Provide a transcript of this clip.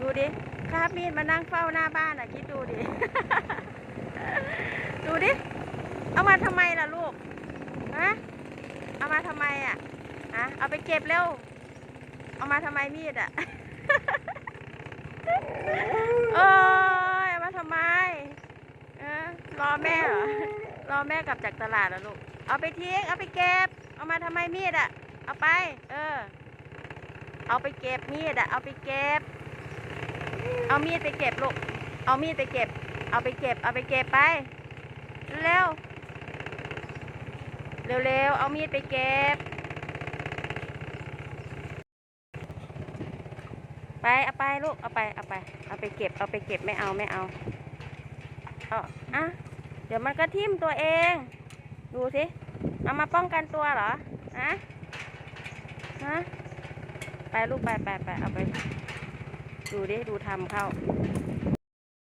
ดูดิคาบมีดมานั่งเฝ้าหน้าบ้านอะ คิดดูดิ ดูดิ เอามาทำไมล่ะลูก ฮะ เอามาทำไมอะ ฮะ เอาไปเก็บเร็ว เอามาทำไมมีดอะโอ้ยเอามาทำไมเออรอแม่เหรอ รอแม่กลับจากตลาดแล้วลูก เอาไปทิ้ง เอาไปเก็บ เอามาทำไมมีดอะ เอาไป เออ เอาไปเก็บมีดอะเอาไปเก็บ เอามีดไปเก็บลูก เอามีดไปเก็บ เอาไปเก็บ เอาไปเก็บไป เร็ว เร็วๆ เอามีดไปเก็บ ไป เอาไปลูก เอาไป เอาไป เอาไปเก็บ เอาไปเก็บ ไม่เอา ไม่เอา เอาอะ เดี๋ยวมันก็ทิ่มตัวเอง ดูสิ เอามาป้องกันตัวเหรอ ฮะ ฮะ ไปลูกไปไปไปเอาไป ดูดิ ดูทำเข้า